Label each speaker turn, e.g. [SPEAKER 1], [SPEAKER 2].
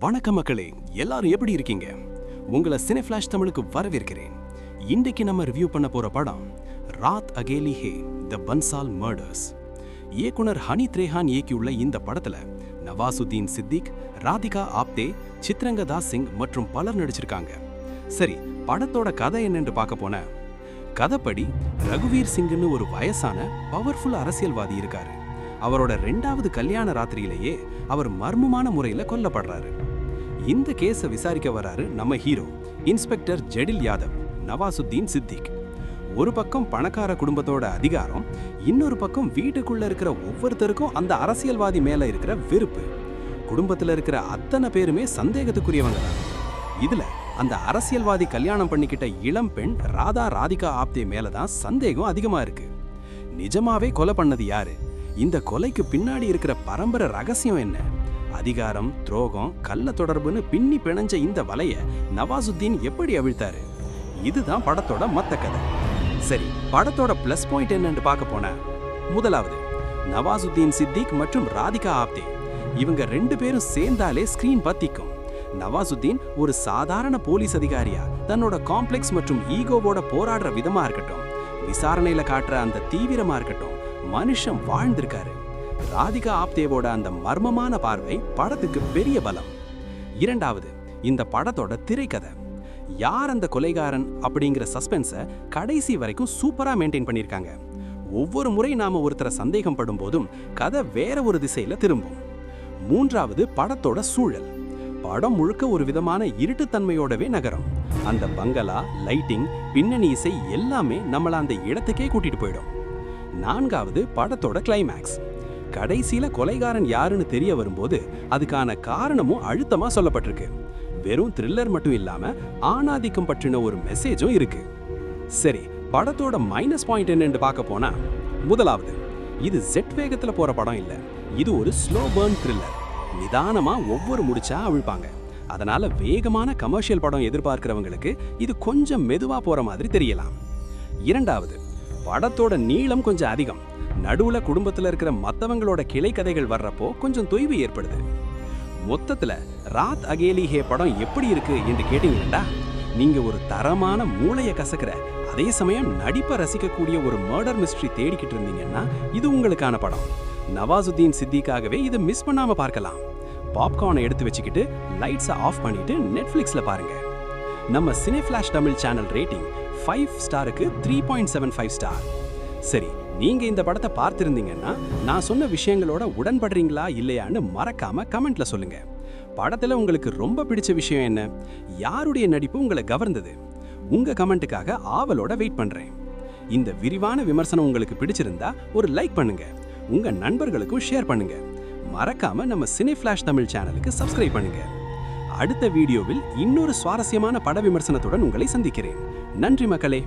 [SPEAKER 1] வணக்கம் மக்களே எல்லாரும் எப்படி இருக்கீங்க? உங்களை சினி ஃபிளாஷ் தமிழுக்கு வரவேற்கிறேன். இன்றைக்கு நம்ம ரிவ்யூ பண்ண போற படம் ராத் அகேலி ஹே த பன்சால் மர்டர்ஸ் இயக்குனர் ஹனி த்ரேஹான் இயக்கியுள்ள இந்த படத்துல நவாசுதீன் சித்திக் ராதிகா ஆப்தே சித்ரங்கதா சிங் மற்றும் பலர் நடிச்சிருக்காங்க. சரி படத்தோட கதை என்னன்னு பார்க்க போன? கதைப்படி ரகுவீர் சிங்னு ஒரு வயசான பவர்ஃபுல் அரசியல்வாதி இருக்காரு. அவரோட ரெண்டாவது கல்யாண ராத்திரியிலேயே அவர் மர்மமான முறையில கொல்லப்படுறாரு. இந்த கேஸை விசாரிக்க வராரு நம்ம ஹீரோ இன்ஸ்பெக்டர் ஜெடில் யாதவ் நவாசுத்தீன் சித்திக். ஒரு பக்கம் பணக்கார குடும்பத்தோட அதிகாரம் இன்னொரு பக்கம் வீட்டுக்குள்ள இருக்கிற ஒவ்வொருத்தருக்கும் அந்த அரசியல்வாதி மேல இருக்கிற வெறுப்பு. குடும்பத்துல இருக்கிற அத்தனை பேருமே சந்தேகத்துக்குரியவங்க. தான் இதுல அந்த அரசியல்வாதி கல்யாணம் பண்ணிக்கிட்ட இளம் பெண் ராதா ராதிகா ஆப்தே மேல தான் சந்தேகம் அதிகமா இருக்கு. நிஜமாவே கொலை பண்ணது யாரு? இந்த கொலைக்கு பின்னாடி இருக்கிற பரம்பரை ரகசியம் என்ன? அதிகாரம் துரோகம் கள்ள தொடர்புன்னு பின்னி பிணைஞ்ச இந்த வலைய நவாசுத்தீன் எப்படி அவிழ்த்தாரு? இதுதான் படத்தோட மொத்த கதை. சரி படத்தோட பிளஸ் பாயிண்ட் என்னன்னு பார்க்க போன. முதலாவது நவாசுத்தீன் சித்திக் மற்றும் ராதிகா ஆப்தே. இவங்க ரெண்டு பேரும் சேர்ந்தாலே ஸ்கிரீன் பத்திக்கும். நவாசுத்தீன் ஒரு சாதாரண போலீஸ் அதிகாரியா? தன்னோட காம்ப்ளெக்ஸ் மற்றும் ஈகோவோட போராடுற விதமா இருக்கட்டும். விசாரணையில காட்டுற அந்த தீவிரமா இருக்கட்டும். மனுஷன் வாழ்ந்திருக்காரு. ராதிகா ஆப்தேவோட அந்த மர்மமான பார்வை படத்துக்கு பெரிய பலம். இரண்டாவது இந்த படத்தோட திரைக்கதை. யார் அந்த கொலைகாரன் அப்படிங்கிற சஸ்பென்ஸை கடைசி வரைக்கும் சூப்பராக மெயின்டைன் பண்ணியிருக்காங்க. ஒவ்வொரு முறை நாம் ஒருத்தரை சந்தேகம் படும் போதும் கதை வேற ஒரு திசையில் திரும்பும். மூன்றாவது படத்தோட சூழல். படம் முழுக்க ஒரு விதமான இருட்டுத்தன்மையோடவே நகரம். அந்த பங்களா லைட்டிங் பின்னணி இசை எல்லாமே நம்மளை அந்த இடத்துக்கே கூட்டிட்டு போயிடும். நான்காவது படத்தோட கிளைமேக்ஸ் கடைசியில கொலைகாரன் யாருன்னு தெரிய வரும்போது அதுக்கான காரணமும் அழுத்தமா சொல்லப்பட்டிருக்கு. வெறும் த்ரில்லர் மட்டும் இல்லாம ஆணாதிக்கம் பற்றின ஒரு மெசேஜும் இருக்கு. சரி படத்தோட மைனஸ் பாயிண்ட் என்னன்னு பார்க்க போனா முதலாவது இது ஜெட் வேகத்துல போற படம் இல்ல. இது ஒரு ஸ்லோ பேர்ன் த்ரில்லர் நிதானமா ஒவ்வொரு முடிச்சா அவிழ்ப்பாங்க. அதனால வேகமான கமர்ஷியல் படம் எதிர்பார்க்கிறவங்களுக்கு இது கொஞ்சம் மெதுவா போற மாதிரி தெரியலாம். இரண்டாவது படத்தோட நீளம் கொஞ்சம் அதிகம். நடுவுல குடும்பத்துல இருக்கிற மத்தவங்களோட கிளை கதைகள் வர்றப்போ கொஞ்சம் தொய்வு ஏற்படுது. மொத்தத்துல ராத் அகேலி ஹே படம் எப்படி இருக்கு என்று கேட்டீங்கன்னா நீங்க ஒரு தரமான மூளைய கசக்கிற அதே சமயம் நடிப்பை ரசிக்கக்கூடிய ஒரு மர்டர் மிஸ்ட்ரி தேடிக்கிட்டு இருந்தீங்கன்னா இது உங்களுக்கான படம். நவாசுத்தீன் சித்திக்காகவே இதை மிஸ் பண்ணாம பார்க்கலாம். பாப்கார்னை எடுத்து வச்சுக்கிட்டு லைட்ஸை ஆஃப் பண்ணிட்டு நெட்ஃப்ளிக்ஸ்ல பாருங்க. நம்ம cine flash Tamil channel rating five ஸ்டாருக்கு three point seven five star சரி நீங்கள் இந்த படத்தை பார்த்துருந்தீங்கன்னா நான் சொன்ன விஷயங்களோட உடன்படுறீங்களா இல்லையான்னு மறக்காமல் கமெண்ட்டில் சொல்லுங்கள் படத்தில் உங்களுக்கு ரொம்ப பிடிச்ச விஷயம் என்ன? யாருடைய நடிப்பு உங்களை கவர்ந்தது? உங்கள் கமெண்ட்டுக்காக ஆவலோட வெயிட் பண்ணுறேன் இந்த விரிவான விமர்சனம் உங்களுக்கு பிடிச்சிருந்தா ஒரு லைக் பண்ணுங்கள் உங்கள் நண்பர்களுக்கும் ஷேர் பண்ணுங்கள் மறக்காமல் நம்ம சினி ஃப்ளாஷ் தமிழ் சேனலுக்கு சப்ஸ்கிரைப் பண்ணுங்கள் அடுத்த வீடியோவில் இன்னொரு சுவாரஸ்யமான பட விமர்சனத்துடன் உங்களை சந்திக்கிறேன். நன்றி மக்களே.